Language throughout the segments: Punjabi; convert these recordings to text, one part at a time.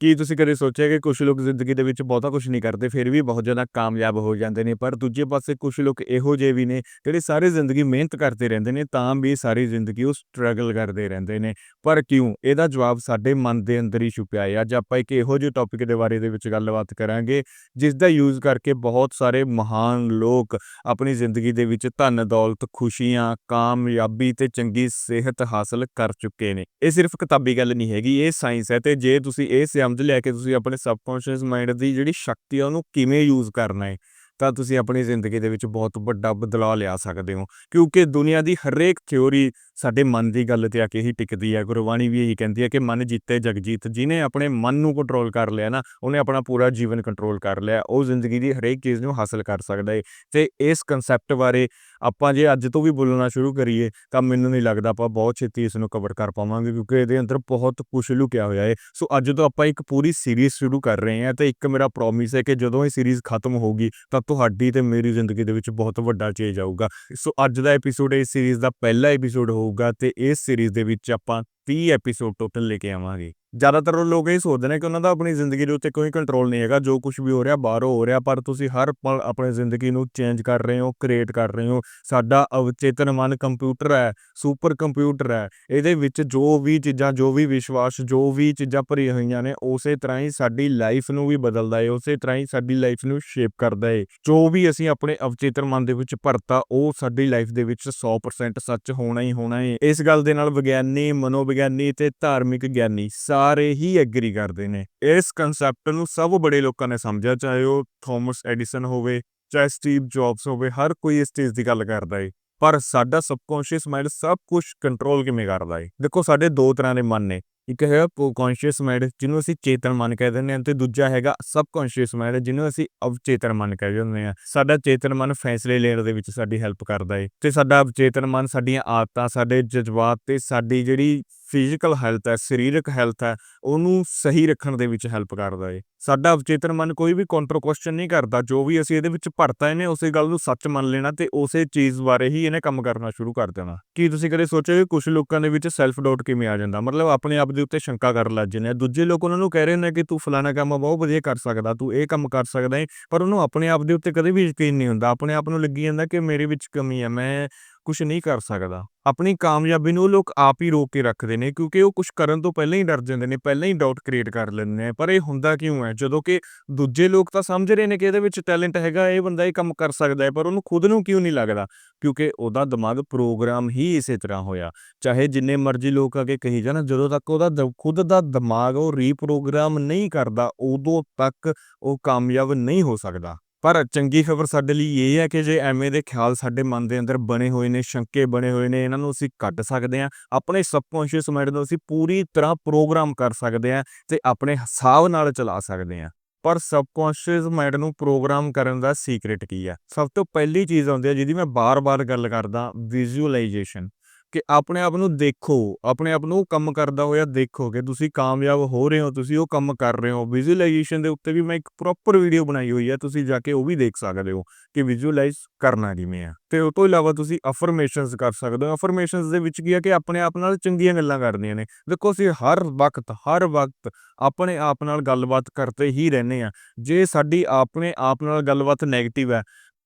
ਕੀ ਤੁਸੀਂ ਕਦੇ ਸੋਚਿਆ ਕਿ ਕੁਝ ਲੋਕ ਜ਼ਿੰਦਗੀ ਦੇ ਵਿੱਚ ਬਹੁਤਾ ਕੁਝ ਨਹੀਂ ਕਰਦੇ, ਫਿਰ ਵੀ ਬਹੁਤ ਜ਼ਿਆਦਾ ਕਾਮਯਾਬ ਹੋ ਜਾਂਦੇ ਨੇ, ਪਰ ਦੂਜੇ ਪਾਸੇ ਕੁਝ ਲੋਕ ਇਹੋ ਜਿਹੇ ਵੀ ਨੇ ਜਿਹੜੇ ਸਾਰੀ ਜ਼ਿੰਦਗੀ ਮਿਹਨਤ ਕਰਦੇ ਰਹਿੰਦੇ ਨੇ, ਤਾਂ ਵੀ ਸਾਰੀ ਜ਼ਿੰਦਗੀ ਉਹ ਸਟਰਗਲ ਕਰਦੇ ਰਹਿੰਦੇ ਨੇ। ਪਰ ਕਿਉਂ? ਇਹਦਾ ਜਵਾਬ ਸਾਡੇ ਮਨ ਦੇ ਅੰਦਰ ਹੀ ਛੁਪਿਆ ਹੈ। ਅੱਜ ਆਪਾਂ ਇੱਕ ਇਹੋ ਜਿਹੇ ਟੌਪਿਕ ਦੇ ਬਾਰੇ ਦੇ ਵਿੱਚ ਗੱਲਬਾਤ ਕਰਾਂਗੇ, ਜਿਸ ਦਾ ਯੂਜ਼ ਕਰਕੇ ਬਹੁਤ ਸਾਰੇ ਮਹਾਨ ਲੋਕ ਆਪਣੀ ਜ਼ਿੰਦਗੀ ਦੇ ਵਿੱਚ ਧਨ, ਦੌਲਤ, ਖੁਸ਼ੀਆਂ, ਕਾਮਯਾਬੀ ਤੇ ਚੰਗੀ ਸਿਹਤ ਹਾਸਲ ਕਰ ਚੁੱਕੇ ਨੇ। ਇਹ ਸਿਰਫ ਕਿਤਾਬੀ ਗੱਲ ਨਹੀਂ ਹੈਗੀ, ਇਹ ਸਾਇੰਸ ਹੈ ਤੇ ਜੇ ਤੁਸੀਂ ਇਹ ਸਮਝ ਲਿਆ ਕਿ ਤੁਸੀਂ ਆਪਣੇ ਸਬਕੌਂਸ਼ੀਅਸ ਮਾਈਂਡ ਦੀ ਜਿਹੜੀ ਸ਼ਕਤੀ ਆ, ਉਹਨੂੰ ਕਿਵੇਂ ਯੂਜ਼ ਕਰਨਾ ਹੈ ਤਾਂ ਤੁਸੀਂ ਆਪਣੀ ਜ਼ਿੰਦਗੀ ਦੇ ਵਿੱਚ ਬਹੁਤ ਵੱਡਾ ਬਦਲਾਅ ਲਿਆ ਸਕਦੇ ਹੋ। ਕਿਉਂਕਿ ਦੁਨੀਆ ਦੀ ਹਰੇਕ ਥਿਉਰੀ ਸਾਡੇ ਮਨ ਦੀ ਗੱਲ ਤੇ ਆ ਕੇ ਹੀ ਟਿਕਦੀ ਹੈ ਗੁਰਬਾਣੀ ਵੀ ਇਹੀ ਕਹਿੰਦੀ ਹੈ ਕਿ ਮਨ ਜਿੱਤੇ ਜਗਜੀਤ, ਜਿਹਨੇ ਆਪਣੇ ਮਨ ਨੂੰ ਕੰਟਰੋਲ ਕਰ ਲਿਆ ਨਾ, ਉਹਨੇ ਆਪਣਾ ਪੂਰਾ ਜੀਵਨ ਕੰਟਰੋਲ ਕਰ ਲਿਆ। ਉਹ ਜ਼ਿੰਦਗੀ ਦੀ ਹਰੇਕ ਚੀਜ਼ ਨੂੰ ਹਾਸਲ ਕਰ ਸਕਦਾ ਹੈ ਤੇ ਇਸ ਕਨਸੈਪਟ ਬਾਰੇ ਆਪਾਂ ਜੇ ਅੱਜ ਤੋਂ ਵੀ ਬੋਲਣਾ ਸ਼ੁਰੂ ਕਰੀਏ, ਤਾਂ ਮੈਨੂੰ ਨਹੀਂ ਲੱਗਦਾ ਆਪਾਂ ਬਹੁਤ ਛੇਤੀ ਇਸ ਨੂੰ ਕਵਰ ਕਰ ਪਾਵਾਂਗੇ, ਕਿਉਂਕਿ ਇਹਦੇ ਅੰਦਰ ਬਹੁਤ ਕੁਝ ਲੁਕਿਆ ਹੋਇਆ ਹੈ ਸੋ ਅੱਜ ਤੋਂ ਆਪਾਂ ਇੱਕ ਪੂਰੀ ਸੀਰੀਜ਼ ਸ਼ੁਰੂ ਕਰ ਰਹੇ ਹਾਂ ਤੇ ਇੱਕ ਮੇਰਾ ਪ੍ਰੋਮਿਸ ਹੈ ਕਿ ਜਦੋਂ ਇਹ ਸੀਰੀਜ਼ ਖਤਮ ਹੋਊਗੀ, ਤਾਂ ਤੁਹਾਡੀ ਤੇ ਮੇਰੀ ਜ਼ਿੰਦਗੀ ਦੇ ਵਿੱਚ ਬਹੁਤ ਵੱਡਾ ਚੇਂਜ ਆਊਗਾ। ਸੋ ਅੱਜ ਦਾ ਐਪੀਸੋਡ ਇਸ ਸੀਰੀਜ਼ ਦਾ ਪਹਿਲਾ ਐਪੀਸੋਡ ਹੋਊਗਾ ਤੇ ਇਸ ਸੀਰੀਜ਼ ਦੇ ਵਿੱਚ ਆਪਾਂ 30 ਐਪੀਸੋਡ ਟੋਟਲ ਲੈ ਕੇ ਆਵਾਂਗੇ। ਜ਼ਿਆਦਾਤਰ ਲੋਕ ਇਹ ਸੋਚਦੇ ਨੇ ਕਿ ਉਹਨਾਂ ਦਾ ਆਪਣੀ ਜ਼ਿੰਦਗੀ ਦੇ ਉੱਤੇ ਕੋਈ ਕੰਟਰੋਲ ਨਹੀਂ ਹੈਗਾ। ਜੋ ਕੁਝ ਵੀ ਹੋ ਰਿਹਾ ਬਾਹਰੋਂ ਹੋ ਰਿਹਾ, ਪਰ ਤੁਸੀਂ ਹਰ ਪਲ ਆਪਣੀ ਜ਼ਿੰਦਗੀ ਨੂੰ ਚੇਂਜ ਕਰ ਰਹੇ ਹੋ ਕ੍ਰੀਏਟ ਕਰ ਰਹੇ ਹੋ। ਸਾਡਾ ਅਵਚੇਤਨ ਮਨ ਕੰਪਿਊਟਰ ਹੈ ਸੁਪਰ ਕੰਪਿਊਟਰ ਹੈ। ਇਹਦੇ ਵਿੱਚ ਜੋ ਵੀ ਚੀਜ਼ਾਂ, ਜੋ ਵੀ ਵਿਸ਼ਵਾਸ, ਜੋ ਵੀ ਚੀਜ਼ਾਂ ਭਰੀਆਂ ਹੋਈਆਂ ਨੇ, ਉਸੇ ਤਰ੍ਹਾਂ ਹੀ ਸਾਡੀ ਲਾਈਫ ਨੂੰ ਵੀ ਬਦਲਦਾ ਹੈ ਉਸੇ ਤਰ੍ਹਾਂ ਹੀ ਸਾਡੀ ਲਾਈਫ ਨੂੰ ਸ਼ੇਪ ਕਰਦਾ ਹੈ ਜੋ ਵੀ ਅਸੀਂ ਆਪਣੇ ਅਵਚੇਤਨ ਮਨ ਦੇ ਵਿੱਚ ਭਰਤਾ, ਉਹ ਸਾਡੀ ਲਾਈਫ ਦੇ ਵਿੱਚ 100% ਸੱਚ ਹੋਣਾ ਹੀ ਹੋਣਾ ਹੈ ਇਸ ਗੱਲ ਦੇ ਨਾਲ ਵਿਗਿਆਨੀ, ਮਨੋਵਿਗਿਆਨੀ ਗਿਆਨੀ ਤੇ ਧਾਰਮਿਕ ਗਿਆਨੀ ਸਾਰੇ ਹੀ ਐਗਰੀ ਕਰਦੇ ਨੇ। ਇਸ ਕਨਸੈਪਟ ਨੂੰ ਸਭ ਬੜੇ ਲੋਕਾਂ ਨੇ ਸਮਝਿਆ, ਚਾਹੇ ਉਹ ਥਾਮਸ ਐਡੀਸਨ ਹੋਵੇ, ਚਾਹੇ ਸਟੀਵ ਜੌਬਸ ਹੋਵੇ, ਹਰ ਕੋਈ ਇਸ ਚੀਜ਼ ਦੀ ਗੱਲ ਕਰਦਾ ਏ। ਪਰ ਸਾਡਾ ਸਬਕੌਂਸ਼ੀਅਸ ਮਾਈਂਡ ਸਭ ਕੁਝ ਕੰਟਰੋਲ ਕਿਵੇਂ ਕਰਦਾ ਏ? ਦੇਖੋ, ਸਾਡੇ ਦੋ ਤਰ੍ਹਾਂ ਦੇ ਮਨ ਨੇ। ਇੱਕ ਹੈਗਾ ਕੌਨਸ਼ੀਅਸ ਮਾਈਂਡ ਜਿਹਨੂੰ ਅਸੀਂ ਚੇਤਨ ਮਨ ਕਹਿ ਦਿੰਦੇ ਹਾਂ, ਤੇ ਦੂਜਾ ਹੈਗਾ ਸਬਕੌਂਸ਼ੀਅਸ ਮਾਈਂਡ ਜਿਹਨੂੰ ਅਸੀਂ ਅਵਚੇਤਨ ਮਨ ਕਹਿ ਦਿੰਦੇ ਹਾਂ। ਸਾਡਾ ਚੇਤਨ ਮਨ ਫੈਸਲੇ ਲੈਣ ਦੇ ਵਿੱਚ ਸਾਡੀ ਹੈਲਪ ਕਰਦਾ ਏ। ਤੇ ਸਾਡਾ ਅਵਚੇਤਨ ਮਨ ਸਾਡੀਆਂ ਆਦਤਾਂ, ਸਾਡੇ ਜਜ਼ਬਾਤ ਤੇ ਸਾਡੀ ਜਿਹੜੀ ਫਿਜ਼ੀਕਲ ਹੈਲਥ ਹੈ, ਸਰੀਰਕ ਹੈਲਥ ਹੈ, ਉਹਨੂੰ ਸਹੀ ਰੱਖਣ ਦੇ ਵਿੱਚ ਹੈਲਪ ਕਰਦਾ ਏ। ਸਾਡਾ ਅਵਚੇਤਨ ਮਨ ਕੋਈ ਵੀ ਕਾਊਂਟਰ ਕੁਐਸਚਨ ਨਹੀਂ ਕਰਦਾ, ਜੋ ਵੀ ਅਸੀਂ ਇਹਦੇ ਵਿੱਚ ਭਰਤਾ ਇਹਨੇ ਉਸੇ ਗੱਲ ਨੂੰ ਸੱਚ ਮੰਨ ਲੈਣਾ ਤੇ ਉਸੇ ਚੀਜ਼ ਬਾਰੇ ਹੀ ਇਹਨੇ ਕੰਮ ਕਰਨਾ ਸ਼ੁਰੂ ਕਰ ਦੇਣਾ। ਕੀ ਤੁਸੀਂ ਕਦੇ ਸੋਚਿਆ ਕਿ ਕੁਝ ਲੋਕਾਂ ਦੇ ਵਿੱਚ ਸੈਲਫ ਡਾਊਟ ਕਿਵੇਂ ਆ ਜਾਂਦਾ? ਮਤਲਬ ਆਪਣੇ ਆਪ ਦੇ ਉੱਤੇ ਸ਼ੰਕਾ ਕਰਨ ਲੱਗ ਜਾਂਦੇ ਆ। ਦੂਜੇ ਲੋਕ ਉਹਨਾਂ ਨੂੰ ਕਹਿ ਰਹੇ ਨੇ ਕਿ ਤੂੰ ਫਲਾਣਾ ਕੰਮ ਬਹੁਤ ਵਧੀਆ ਕਰ ਸਕਦਾ, ਤੂੰ ਇਹ ਕੰਮ ਕਰ ਸਕਦਾ ਹੈ ਪਰ ਉਹਨੂੰ ਆਪਣੇ ਆਪ ਦੇ ਉੱਤੇ ਕਦੇ ਵੀ ਯਕੀਨ ਨਹੀਂ ਹੁੰਦਾ। ਆਪਣੇ ਆਪ ਨੂੰ ਲੱਗੀ ਜਾਂਦਾ ਕਿ ਮੇਰੇ ਵਿੱਚ ਕਮੀ ਹੈ ਮੈਂ ਕੁਝ ਨਹੀਂ ਕਰ ਸਕਦਾ। ਆਪਣੀ ਕਾਮਯਾਬੀ ਨੂੰ ਉਹ ਲੋਕ ਆਪ ਹੀ ਰੋਕ ਕੇ ਰੱਖਦੇ ਨੇ ਕਿਉਂਕਿ ਉਹ ਕੁਝ ਕਰਨ ਤੋਂ ਪਹਿਲਾਂ ਹੀ ਡਰ ਜਾਂਦੇ ਨੇ, ਪਹਿਲਾਂ ਹੀ ਡਾਊਟ ਕ੍ਰੀਏਟ ਕਰ ਲੈਂਦੇ ਨੇ। ਪਰ ਇਹ ਹੁੰਦਾ ਕਿਉਂ ਹੈ? ਜਦੋਂ ਕਿ ਦੂਜੇ ਲੋਕ ਤਾਂ ਸਮਝ ਰਹੇ ਨੇ ਕਿ ਇਹਦੇ ਵਿੱਚ ਟੈਲੈਂਟ ਹੈਗਾ, ਇਹ ਬੰਦਾ ਇਹ ਕੰਮ ਕਰ ਸਕਦਾ ਹੈ, ਪਰ ਉਹਨੂੰ ਖੁਦ ਨੂੰ ਕਿਉਂ ਨਹੀਂ ਲੱਗਦਾ? ਕਿਉਂਕਿ ਉਹਦਾ ਦਿਮਾਗ ਪ੍ਰੋਗਰਾਮ ਹੀ ਇਸੇ ਤਰ੍ਹਾਂ ਹੋਇਆ। ਚਾਹੇ ਜਿੰਨੇ ਮਰਜ਼ੀ ਲੋਕ ਅਗੇ ਕਹੀ ਜਾਣ, ਜਦੋਂ ਤੱਕ ਉਹਦਾ ਖੁਦ ਦਾ ਦਿਮਾਗ ਉਹ ਰੀਪ੍ਰੋਗਰਾਮ ਨਹੀਂ ਕਰਦਾ, ਉਦੋਂ ਤੱਕ ਉਹ ਕਾਮਯਾਬ ਨਹੀਂ ਹੋ ਸਕਦਾ। ਪਰ ਚੰਗੀ ਖਬਰ ਸਾਡੇ ਲਈ ਇਹ ਹੈ ਕਿ ਜੇ ਐਵੇਂ ਦੇ ਖਿਆਲ ਸਾਡੇ ਮਨ ਦੇ ਅੰਦਰ ਬਣੇ ਹੋਏ ਨੇ, ਸ਼ੰਕੇ ਬਣੇ ਹੋਏ ਨੇ, ਇਹਨਾਂ ਨੂੰ ਅਸੀਂ ਕੱਢ ਸਕਦੇ ਹਾਂ, ਆਪਣੇ ਸਬਕੌਂਸ਼ੀਅਸ ਮਾਈਂਡ ਨੂੰ ਅਸੀਂ ਪੂਰੀ ਤਰ੍ਹਾਂ ਪ੍ਰੋਗਰਾਮ ਕਰ ਸਕਦੇ ਹਾਂ ਤੇ ਆਪਣੇ ਹਿਸਾਬ ਨਾਲ ਚਲਾ ਸਕਦੇ ਹਾਂ। ਪਰ ਸਬਕੌਂਸ਼ੀਅਸ ਮਾਈਂਡ ਨੂੰ ਪ੍ਰੋਗਰਾਮ ਕਰਨ ਦਾ ਸੀਕ੍ਰੇਟ ਕੀ ਹੈ? ਸਭ ਤੋਂ ਪਹਿਲੀ ਚੀਜ਼ ਆਉਂਦੀ ਹੈ ਜਿਹਦੀ ਮੈਂ ਬਾਰ-ਬਾਰ ਗੱਲ ਕਰਦਾ ਵਿਜ਼ੂਅਲਾਈਜੇਸ਼ਨ ਕਿ ਆਪਣੇ ਆਪ ਨੂੰ ਦੇਖੋ, ਆਪਣੇ ਆਪ ਨੂੰ ਉਹ ਕੰਮ ਕਰਦਾ ਹੋਇਆ ਦੇਖੋ ਕਿ ਤੁਸੀਂ ਕਾਮਯਾਬ ਹੋ ਰਹੇ ਹੋ, ਤੁਸੀਂ ਉਹ ਕੰਮ ਕਰ ਰਹੇ ਹੋ। ਵਿਜ਼ੂਅਲਾਈਜੇਸ਼ਨ ਦੇ ਉੱਤੇ ਵੀ ਮੈਂ ਇੱਕ ਪ੍ਰੋਪਰ ਵੀਡੀਓ ਬਣਾਈ ਹੋਈ ਹੈ, ਤੁਸੀਂ ਜਾ ਕੇ ਉਹ ਵੀ ਦੇਖ ਸਕਦੇ ਹੋ ਕਿ ਵਿਜ਼ੂਅਲਾਈਜ਼ ਕਰਨਾ ਕਿਵੇਂ ਹੈ ਤੇ ਉਸ ਤੋਂ ਇਲਾਵਾ ਤੁਸੀਂ ਅਫਰਮੇਸ਼ਨਸ ਕਰ ਸਕਦੇ ਹੋ। ਅਫਰਮੇਸ਼ਨਸ ਦੇ ਵਿੱਚ ਕੀ ਹੈ ਕਿ ਆਪਣੇ ਆਪ ਨਾਲ ਚੰਗੀਆਂ ਗੱਲਾਂ ਕਰਨੀਆਂ ਨੇ। ਦੇਖੋ, ਅਸੀਂ ਹਰ ਵਕਤ ਹਰ ਵਕਤ ਆਪਣੇ ਆਪ ਨਾਲ ਗੱਲਬਾਤ ਕਰਦੇ ਹੀ ਰਹਿੰਦੇ ਆ ਜੇ ਸਾਡੀ ਆਪਣੇ ਆਪ ਨਾਲ ਗੱਲਬਾਤ 네ਗੇਟਿਵ ਹੈ,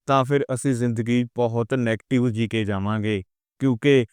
ਤਾਂ ਫਿਰ ਅਸੀਂ ਜ਼ਿੰਦਗੀ ਬਹੁਤ 네ਗੇਟਿਵ ਜੀ ਕੇ ਜਾਵਾਂਗੇ। ਕਿਉਂਕਿ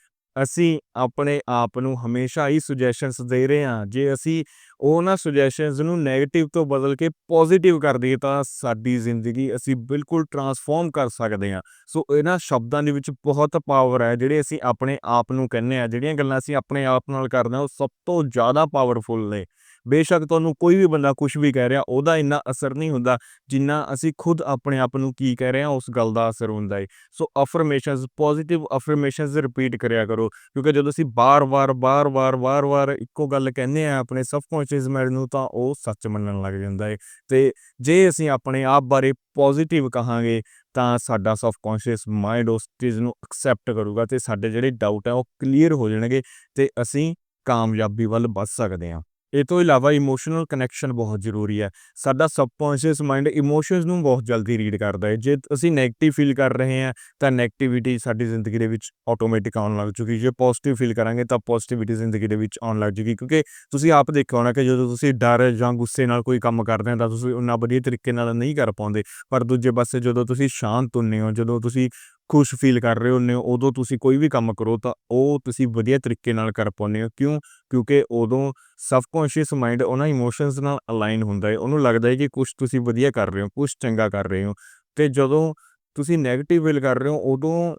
ਅਸੀਂ ਆਪਣੇ ਆਪ ਨੂੰ ਹਮੇਸ਼ਾ ਹੀ ਸੁਜੈਸ਼ਨਸ ਦੇ ਰਹੇ ਹਾਂ। ਜੇ ਅਸੀਂ ਉਹਨਾਂ ਸੁਜੈਸ਼ਨਸ ਨੂੰ 네ਗੇਟਿਵ ਤੋਂ ਬਦਲ ਕੇ ਪੋਜ਼ਿਟਿਵ ਕਰ ਦਈਏ ਤਾਂ ਸਾਡੀ ਜ਼ਿੰਦਗੀ ਅਸੀਂ ਬਿਲਕੁਲ ਟਰਾਂਸਫਾਰਮ ਕਰ ਸਕਦੇ ਹਾਂ। ਸੋ ਇਹਨਾਂ ਸ਼ਬਦਾਂ ਦੇ ਵਿੱਚ ਬਹੁਤ ਪਾਵਰ ਹੈ, ਜਿਹੜੇ ਅਸੀਂ ਆਪਣੇ ਆਪ ਨੂੰ ਕਹਿੰਦੇ ਆ ਜਿਹੜੀਆਂ ਗੱਲਾਂ ਅਸੀਂ ਆਪਣੇ ਆਪ ਨਾਲ ਕਰਦੇ ਹਾਂ, ਉਹ ਸਭ ਤੋਂ ਜ਼ਿਆਦਾ ਪਾਵਰਫੁਲ ਨੇ। ਬੇਸ਼ੱਕ ਤੁਹਾਨੂੰ ਕੋਈ ਵੀ ਬੰਦਾ ਕੁਝ ਵੀ ਕਹਿ ਰਿਹਾ, ਉਹਦਾ ਇੰਨਾ ਅਸਰ ਨਹੀਂ ਹੁੰਦਾ ਜਿੰਨਾ ਅਸੀਂ ਖੁਦ ਆਪਣੇ ਆਪ ਨੂੰ ਕੀ ਕਹਿ ਰਹੇ ਹਾਂ, ਉਸ ਗੱਲ ਦਾ ਅਸਰ ਹੁੰਦਾ ਹੈ ਸੋ ਅਫਰਮੇਸ਼ਨਸ ਪੋਜ਼ਿਟਿਵ ਅਫਰਮੇਸ਼ਨਸ ਰਿਪੀਟ ਕਰਿਆ ਕਰੋ, ਕਿਉਂਕਿ ਜਦੋਂ ਅਸੀਂ ਬਾਰ-ਬਾਰ ਬਾਰ-ਬਾਰ ਬਾਰ-ਬਾਰ ਇੱਕੋ ਗੱਲ ਕਹਿੰਦੇ ਆ ਆਪਣੇ ਸਬਕੌਂਸ਼ੀਅਸ ਮਾਈਂਡ ਨੂੰ, ਤਾਂ ਉਹ ਸੱਚ ਮੰਨਣ ਲੱਗ ਜਾਂਦਾ ਹੈ ਤੇ ਜੇ ਅਸੀਂ ਆਪਣੇ ਆਪ ਬਾਰੇ ਪੋਜ਼ਿਟਿਵ ਕਹਾਂਗੇ, ਤਾਂ ਸਾਡਾ ਸਬਕੌਂਸ਼ੀਅਸ ਮਾਈਂਡ ਉਸ ਚੀਜ਼ ਨੂੰ ਐਕਸੈਪਟ ਕਰੂਗਾ ਤੇ ਸਾਡੇ ਜਿਹੜੇ ਡਾਊਟ ਹੈ ਉਹ ਕਲੀਅਰ ਹੋ ਜਾਣਗੇ ਤੇ ਅਸੀਂ ਕਾਮਯਾਬੀ ਵੱਲ ਵੱਧ ਸਕਦੇ ਹਾਂ। ਇਹ ਤੋਂ ਇਲਾਵਾ ਇਮੋਸ਼ਨਲ ਕਨੈਕਸ਼ਨ ਬਹੁਤ ਜ਼ਰੂਰੀ ਹੈ। ਸਾਡਾ ਸਬਕੌਂਸ਼ੀਅਸ ਮਾਈਂਡ ਇਮੋਸ਼ਨਸ ਨੂੰ ਬਹੁਤ ਜਲਦੀ ਰੀਡ ਕਰਦਾ ਹੈ। ਜੇ ਅਸੀਂ ਨੈਗੇਟਿਵ ਫੀਲ ਕਰ ਰਹੇ ਹਾਂ, ਤਾਂ ਨੈਗੇਟਿਵਿਟੀ ਸਾਡੀ ਜ਼ਿੰਦਗੀ ਦੇ ਵਿੱਚ ਆਟੋਮੈਟਿਕ ਆਉਣ ਲੱਗ ਜੂਗੀ ਜੇ ਪੋਜ਼ਿਟਿਵ ਫੀਲ ਕਰਾਂਗੇ, ਤਾਂ ਪੋਜ਼ਿਟਿਵਿਟੀ ਜ਼ਿੰਦਗੀ ਦੇ ਵਿੱਚ ਆਉਣ ਲੱਗ ਜੂਗੀ। ਕਿਉਂਕਿ ਤੁਸੀਂ ਆਪ ਦੇਖਿਆ ਹੋਣਾ ਕਿ ਜਦੋਂ ਤੁਸੀਂ ਡਰ ਜਾਂ ਗੁੱਸੇ ਨਾਲ ਕੋਈ ਕੰਮ ਕਰਦੇ ਹੋ, ਤਾਂ ਤੁਸੀਂ ਉਹਨਾਂ ਵਧੀਆ ਤਰੀਕੇ ਨਾਲ ਨਹੀਂ ਕਰ ਪਾਉਂਦੇ। ਪਰ ਦੂਜੇ ਪਾਸੇ ਜਦੋਂ ਤੁਸੀਂ ਸ਼ਾਂਤ ਹੁੰਦੇ ਹੋ, ਜਦੋਂ ਤੁਸੀਂ ਖੁਸ਼ ਫੀਲ ਕਰ ਰਹੇ ਹੁੰਦੇ ਹੋ, ਉਦੋਂ ਤੁਸੀਂ ਕੋਈ ਵੀ ਕੰਮ ਕਰੋ ਤਾਂ ਉਹ ਤੁਸੀਂ ਵਧੀਆ ਤਰੀਕੇ ਨਾਲ ਕਰ ਪਾਉਂਦੇ ਹੋ। ਕਿਉਂ? ਕਿਉਂਕਿ ਉਦੋਂ ਸਬਕੌਂਸ਼ੀਅਸ ਮਾਈਂਡ ਉਹਨਾਂ ਇਮੋਸ਼ਨਸ ਨਾਲ ਅਲਾਈਨ ਹੁੰਦਾ ਹੈ। ਉਹਨੂੰ ਲੱਗਦਾ ਹੈ ਕਿ ਕੁਝ ਤੁਸੀਂ ਵਧੀਆ ਕਰ ਰਹੇ ਹੋ ਕੁਝ ਚੰਗਾ ਕਰ ਰਹੇ ਹੋ। ਤੇ ਜਦੋਂ ਤੁਸੀਂ 네ਗੇਟਿਵ ਫੀਲ ਕਰ ਰਹੇ ਹੋ, ਉਦੋਂ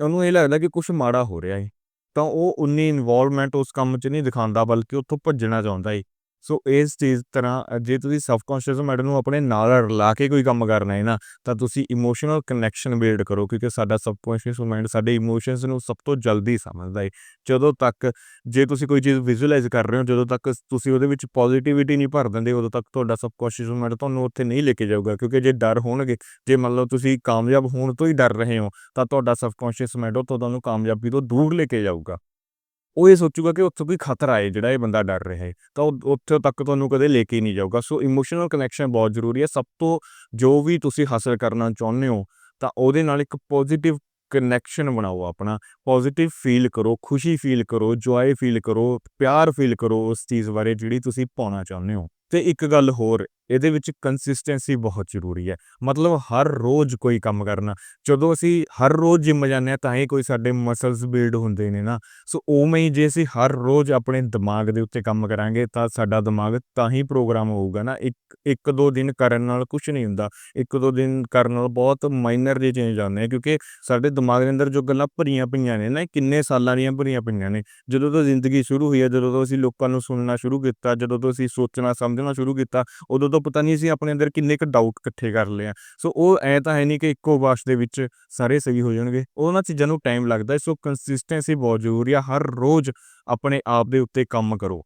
ਉਹਨੂੰ ਇਹ ਲੱਗਦਾ ਕਿ ਕੁਝ ਮਾੜਾ ਹੋ ਰਿਹਾ ਹੈ। ਤਾਂ ਉਹ ਉਨੀ ਇਨਵੋਲਵਮੈਂਟ ਉਸ ਕੰਮ 'ਚ ਨਹੀਂ ਦਿਖਾਉਂਦਾ, ਬਲਕਿ ਉੱਥੋਂ ਭੱਜਣਾ ਚਾਹੁੰਦਾ ਹੈ। ਸੋ ਇਸ ਚੀਜ਼ ਤਰ੍ਹਾਂ ਜੇ ਤੁਸੀਂ ਸਬਕੌਂਸ਼ੀਅਸ ਮਾਈਂਡ ਨੂੰ ਆਪਣੇ ਨਾਲ ਰਲਾ ਕੇ ਕੋਈ ਕੰਮ ਕਰਨਾ ਹੈ ਨਾ, ਤਾਂ ਤੁਸੀਂ ਇਮੋਸ਼ਨਲ ਕਨੈਕਸ਼ਨ ਬਿਲਡ ਕਰੋ, ਕਿਉਂਕਿ ਸਾਡਾ ਸਬਕੌਂਸ਼ੀਅਸ ਮਾਈਂਡ ਸਾਡੇ ਇਮੋਸ਼ਨਸ ਨੂੰ ਸਭ ਤੋਂ ਜਲਦੀ ਸਮਝਦਾ ਹੈ। ਜਦੋਂ ਤੱਕ ਜੇ ਤੁਸੀਂ ਕੋਈ ਚੀਜ਼ ਵਿਜ਼ੂਅਲਾਈਜ਼ ਕਰ ਰਹੇ ਹੋ, ਜਦੋਂ ਤੱਕ ਤੁਸੀਂ ਉਹਦੇ ਵਿੱਚ ਪੋਜ਼ਿਟਿਵਿਟੀ ਨਹੀਂ ਭਰ ਦਿੰਦੇ, ਉਦੋਂ ਤੱਕ ਤੁਹਾਡਾ ਸਬਕੌਂਸ਼ੀਅਸ ਮਾਈਂਡ ਤੁਹਾਨੂੰ ਉੱਥੇ ਨਹੀਂ ਲੈ ਕੇ ਜਾਊਗਾ, ਕਿਉਂਕਿ ਜੇ ਡਰ ਹੋਣਗੇ, ਜੇ ਮੰਨ ਲਓ ਤੁਸੀਂ ਕਾਮਯਾਬ ਹੋਣ ਤੋਂ ਹੀ ਡਰ ਰਹੇ ਹੋ, ਤਾਂ ਤੁਹਾਡਾ ਸਬਕੌਂਸ਼ੀਅਸ ਮਾਈਂਡ ਉਹ ਤੁਹਾਨੂੰ ਕਾਮਯਾਬੀ ਤੋਂ ਦੂਰ ਲੈ ਕੇ ਜਾਊਗਾ। ਉਹ ਇਹ ਸੋਚੂਗਾ ਕਿ ਉੱਥੇ ਕੋਈ ਖਤਰਾ ਹੈ ਜਿਹੜਾ ਇਹ ਬੰਦਾ ਡਰ ਰਿਹਾ ਹੈ ਤਾਂ ਉਹ, ਉੱਥੇ ਤੱਕ ਤੁਹਾਨੂੰ ਕਦੇ ਲੈ ਕੇ ਨਹੀਂ ਜਾਊਗਾ। ਸੋ ਇਮੋਸ਼ਨਲ ਕਨੈਕਸ਼ਨ ਬਹੁਤ ਜ਼ਰੂਰੀ ਹੈ ਸਭ ਤੋਂ ਜੋ ਵੀ ਤੁਸੀਂ ਹਾਸਲ ਕਰਨਾ ਚਾਹੁੰਦੇ ਹੋ, ਤਾਂ ਉਹਦੇ ਨਾਲ ਇੱਕ ਪੋਜ਼ਿਟਿਵ ਕਨੈਕਸ਼ਨ ਬਣਾਓ ਆਪਣਾ। ਪੋਜ਼ਿਟਿਵ ਫੀਲ ਕਰੋ, ਖੁਸ਼ੀ ਫੀਲ ਕਰੋ ਜੋਏ ਫੀਲ ਕਰੋ, ਪਿਆਰ ਫੀਲ ਕਰੋ ਉਸ ਚੀਜ਼ ਬਾਰੇ ਜਿਹੜੀ ਤੁਸੀਂ ਪਾਉਣਾ ਚਾਹੁੰਦੇ ਹੋ। ਤੇ ਇੱਕ ਗੱਲ ਹੋਰ ਇਹਦੇ ਵਿੱਚ ਕੰਸਿਸਟੈਂਸੀ ਬਹੁਤ ਜ਼ਰੂਰੀ ਹੈ। ਮਤਲਬ ਹਰ ਰੋਜ਼ ਕੋਈ ਕੰਮ ਕਰਨਾ। ਜਦੋਂ ਅਸੀਂ ਹਰ ਰੋਜ਼ ਜਿਮ ਜਾਂਦੇ ਹਾਂ, ਤਾਂ ਹੀ ਕੋਈ ਸਾਡੇ ਮਸਲਸ ਬਿਲਡ ਹੁੰਦੇ ਨੇ ਨਾ। ਸੋ ਉਵੇਂ ਹੀ ਜੇ ਅਸੀਂ ਹਰ ਰੋਜ਼ ਆਪਣੇ ਦਿਮਾਗ ਦੇ ਉੱਤੇ ਕੰਮ ਕਰਾਂਗੇ, ਤਾਂ ਸਾਡਾ ਦਿਮਾਗ ਤਾਂ ਹੀ ਪ੍ਰੋਗਰਾਮ ਹੋਊਗਾ ਨਾ। ਇੱਕ ਇੱਕ ਦੋ ਦਿਨ ਕਰਨ ਨਾਲ ਕੁਝ ਨਹੀਂ ਹੁੰਦਾ। ਇੱਕ ਦੋ ਦਿਨ ਕਰਨ ਨਾਲ ਬਹੁਤ ਮਾਈਨਰ ਜੇ ਚੇਂਜ ਆਉਂਦੇ ਆ, ਕਿਉਂਕਿ ਸਾਡੇ ਦਿਮਾਗ ਦੇ ਅੰਦਰ ਜੋ ਗੱਲਾਂ ਭਰੀਆਂ ਪਈਆਂ ਨੇ ਨਾ, ਇਹ ਕਿੰਨੇ ਸਾਲਾਂ ਦੀਆਂ ਭਰੀਆਂ ਪਈਆਂ ਨੇ। ਜਦੋਂ ਤੋਂ ਜ਼ਿੰਦਗੀ ਸ਼ੁਰੂ ਹੋਈ ਹੈ, ਜਦੋਂ ਤੋਂ ਅਸੀਂ ਲੋਕਾਂ ਨੂੰ ਸੁਣਨਾ ਸ਼ੁਰੂ ਕੀਤਾ, ਜਦੋਂ ਤੋਂ ਅਸੀਂ ਸੋਚਣਾ, ਸਮਝਣਾ ਸ਼ੁਰੂ ਕੀਤਾ, ਉਦੋਂ ਤੋਂ ਪਤਾ ਨਹੀਂ ਅਸੀਂ ਆਪਣੇ ਅੰਦਰ ਕਿੰਨੇ ਕੁ ਡਾਊਟ ਇਕੱਠੇ ਕਰ ਲਏ ਆ। ਸੋ ਉਹ ਐ ਤਾਂ ਹੈ ਨਹੀਂ ਕਿ ਇੱਕੋ ਵਾਸ਼ ਦੇ ਵਿੱਚ ਸਾਰੇ ਸਹੀ ਹੋ ਜਾਣਗੇ। ਉਹਨਾਂ ਚੀਜ਼ਾਂ ਨੂੰ ਟਾਈਮ ਲੱਗਦਾ ਸੋ ਕੰਸਿਸਟੈਂਸੀ ਬਹੁਤ ਜ਼ਰੂਰੀ ਆ। ਹਰ ਰੋਜ਼ ਆਪਣੇ ਆਪ ਦੇ ਉੱਤੇ ਕੰਮ ਕਰੋ।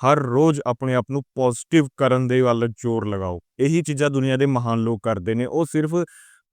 ਹਰ ਰੋਜ਼ ਆਪਣੇ ਆਪ ਨੂੰ ਪੋਜ਼ਿਟਿਵ ਕਰਨ ਦੇ ਵੱਲ ਜ਼ੋਰ ਲਗਾਓ। ਇਹੀ ਚੀਜ਼ਾਂ ਦੁਨੀਆ ਦੇ ਮਹਾਨ ਲੋਕ ਕਰਦੇ ਨੇ। ਉਹ ਸਿਰਫ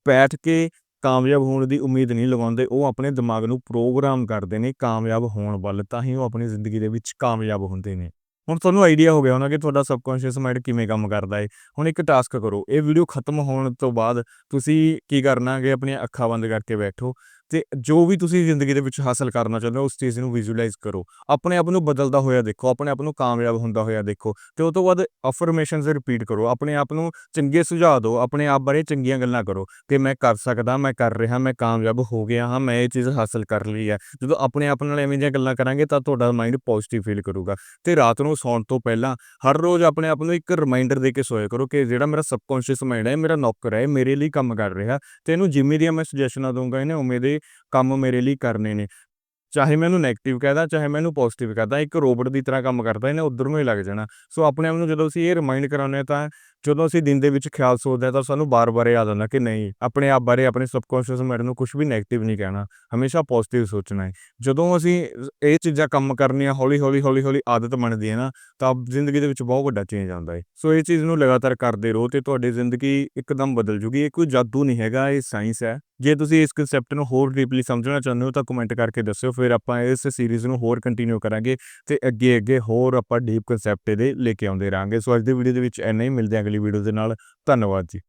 ਬੈਠ ਕੇ ਕਾਮਯਾਬ ਹੋਣ ਦੀ ਉਮੀਦ ਨਹੀਂ ਲਗਾਉਂਦੇ। ਉਹ ਆਪਣੇ ਦਿਮਾਗ ਨੂੰ ਪ੍ਰੋਗਰਾਮ ਕਰਦੇ ਨੇ ਕਾਮਯਾਬ ਹੋਣ ਵੱਲ। ਤਾਂ ਹੀ ਉਹ ਆਪਣੀ ਜ਼ਿੰਦਗੀ ਦੇ ਵਿੱਚ ਕਾਮਯਾਬ ਹੁੰਦੇ ਨੇ। ਹੁਣ ਤੁਹਾਨੂੰ ਆਈਡੀਆ ਹੋ ਗਿਆ ਹੋਣਾ ਕਿ ਤੁਹਾਡਾ ਸਬਕੌਂਸ਼ੀਅਸ ਮਾਈਂਡ ਕਿਵੇਂ ਕੰਮ ਕਰਦਾ ਹੈ ਹੁਣ ਇੱਕ ਟਾਸਕ ਕਰੋ, ਇਹ ਵੀਡੀਓ ਖਤਮ ਹੋਣ ਤੋਂ ਬਾਅਦ ਤੁਸੀਂ ਕੀ ਕਰਨਾ ਕਿ ਆਪਣੀਆਂ ਅੱਖਾਂ ਬੰਦ ਕਰਕੇ ਬੈਠੋ। ਤੇ ਜੋ ਵੀ ਤੁਸੀਂ ਜ਼ਿੰਦਗੀ ਦੇ ਵਿੱਚ ਹਾਸਲ ਕਰਨਾ ਚਾਹੁੰਦੇ ਹੋ, ਉਸ ਚੀਜ਼ ਨੂੰ ਵਿਜ਼ੂਅਲਾਈਜ਼ ਕਰੋ। ਆਪਣੇ ਆਪ ਨੂੰ ਬਦਲਦਾ ਹੋਇਆ ਦੇਖੋ, ਆਪਣੇ ਆਪ ਨੂੰ ਕਾਮਯਾਬ ਹੁੰਦਾ ਹੋਇਆ ਦੇਖੋ ਤੇ ਉਸ ਤੋਂ ਬਾਅਦ ਅਫਰਮੇਸ਼ਨਸ ਰਿਪੀਟ ਕਰੋ। ਆਪਣੇ ਆਪ ਨੂੰ ਚੰਗੇ ਸੁਝਾਅ ਦਿਓ, ਆਪਣੇ ਆਪ ਬਾਰੇ ਚੰਗੀਆਂ ਗੱਲਾਂ ਕਰੋ ਕਿ ਮੈਂ ਕਰ ਸਕਦਾ, ਮੈਂ ਕਰ ਰਿਹਾ, ਮੈਂ ਕਾਮਯਾਬ ਹੋ ਗਿਆ ਹਾਂ, ਮੈਂ ਇਹ ਚੀਜ਼ ਹਾਸਲ ਕਰ ਲਈ ਹੈ। ਜਦੋਂ ਆਪਣੇ ਆਪ ਨਾਲ ਐਵੇਂ ਦੀਆਂ ਗੱਲਾਂ ਕਰਾਂਗੇ ਤਾਂ ਤੁਹਾਡਾ ਮਾਈਂਡ ਪੋਜ਼ਿਟਿਵ ਫੀਲ ਕਰੂਗਾ। ਤੇ ਰਾਤ ਨੂੰ ਸੌਣ ਤੋਂ ਪਹਿਲਾਂ ਹਰ ਰੋਜ਼ ਆਪਣੇ ਆਪ ਨੂੰ ਇੱਕ ਰਿਮਾਈਂਡਰ ਦੇ ਕੇ ਸੋਇਆ ਕਰੋ ਕਿ ਜਿਹੜਾ ਮੇਰਾ ਸਬਕੌਂਸ਼ੀਅਸ ਮਾਈਂਡ ਹੈ, ਇਹ ਮੇਰਾ ਨੌਕਰ ਹੈ, ਇਹ ਮੇਰੇ ਲਈ ਕੰਮ ਕਰ ਰਿਹਾ ਤੇ ਇਹਨੂੰ ਜਿੰਮੀ ਦੀਆਂ ਮੈਂ ਸੁਜੈਸ਼ਨਾਂ ਦਊਂਗਾ, ਇਹਨੇ ਉਵੇਂ ਦੇ ਕੰਮ ਮੇਰੇ ਲਈ ਕਰਨੇ ਨੇ। ਚਾਹੇ ਮੈਂ ਇਹਨੂੰ 네ਗੇਟਿਵ ਕਹਦਾ ਚਾਹੇ ਮੈਂ ਇਹਨੂੰ ਪੋਜ਼ਿਟਿਵ ਕਹਦਾ ਇੱਕ ਰੋਬੋਟ ਦੀ ਤਰ੍ਹਾਂ ਕੰਮ ਕਰਦਾ, ਇਹਨੇ ਉਧਰ ਨੂੰ ਹੀ ਲੱਗ ਜਾਣਾ। ਸੋ ਆਪਣੇ ਆਪ ਨੂੰ ਜਦੋਂ ਅਸੀਂ ਇਹ ਰਿਮਾਈਂਡ ਕਰਾਉਂਦੇ ਹਾਂ ਤਾਂ ਜਦੋਂ ਅਸੀਂ ਦਿਨ ਦੇ ਵਿੱਚ ਖਿਆਲ ਸੋਚਦੇ ਹਾਂ ਤਾਂ ਸਾਨੂੰ ਬਾਰ-ਬਾਰ ਯਾਦ ਆਉਂਦਾ ਕਿ ਨਹੀਂ, ਆਪਣੇ ਆਪ ਬਾਰੇ ਆਪਣੇ ਸਬਕੌਂਸ਼ੀਅਸ ਮਾਈਂਡ ਨੂੰ ਕੁਝ ਵੀ 네ਗੇਟਿਵ ਨਹੀਂ ਕਹਿਣਾ, ਹਮੇਸ਼ਾ ਪੋਜ਼ਿਟਿਵ ਸੋਚਣਾ ਹੈ। ਜਦੋਂ ਅਸੀਂ ਇਹ ਚੀਜ਼ਾਂ ਕੰਮ ਕਰਨੀਆਂ ਹੌਲੀ-ਹੌਲੀ ਹੌਲੀ-ਹੌਲੀ ਆਦਤ ਬਣਦੀ ਹੈ ਨਾ, ਤਾਂ ਜ਼ਿੰਦਗੀ ਦੇ ਵਿੱਚ ਬਹੁਤ ਵੱਡਾ ਚੇਂਜ ਆਉਂਦਾ ਹੈ। ਸੋ ਇਹ ਚੀਜ਼ ਨੂੰ ਲਗਾਤਾਰ ਕਰਦੇ ਰਹੋ ਤੇ ਤੁਹਾਡੀ ਜ਼ਿੰਦਗੀ ਇੱਕਦਮ ਬਦਲ ਜੂਗੀ। ਇਹ ਕੋਈ ਜਾਦੂ ਨਹੀਂ ਹੈਗਾ, ਇਹ ਸਾਇੰਸ ਹੈ। ਜੇ ਤੁਸੀਂ ਇਸ ਕਨਸੈਪਟ ਨੂੰ ਹੋਰ ਡੀਪਲੀ ਸਮਝਣਾ ਚਾਹੁੰਦੇ ਹੋ ਤਾਂ ਕਮੈਂਟ ਕਰਕੇ ਦੱਸਿਓ, ਫਿਰ ਆਪਾਂ ਇਸ ਸੀਰੀਜ਼ ਨੂੰ ਹੋਰ ਕੰਟੀਨਿਊ ਕਰਾਂਗੇ ਤੇ ਅੱਗੇ ਅੱਗੇ ਹੋਰ ਆਪਾਂ ਡੀਪ ਕਨਸੈਪਟ ਇਹਦੇ ਲੈ ਕੇ ਆਉਂਦੇ ਰਹਾਂਗੇ। ਸੋ ਅੱਜ ਦੀ ਵੀਡੀਓ ਦੇ ਵਿੱਚ ਇੰਨਾ ਹੀ, ਮਿਲਦੇ ਹਾਂ ਅਗਲੀ ਵੀਡੀਓ ਦੇ ਨਾਲ। ਧੰਨਵਾਦ ਜੀ।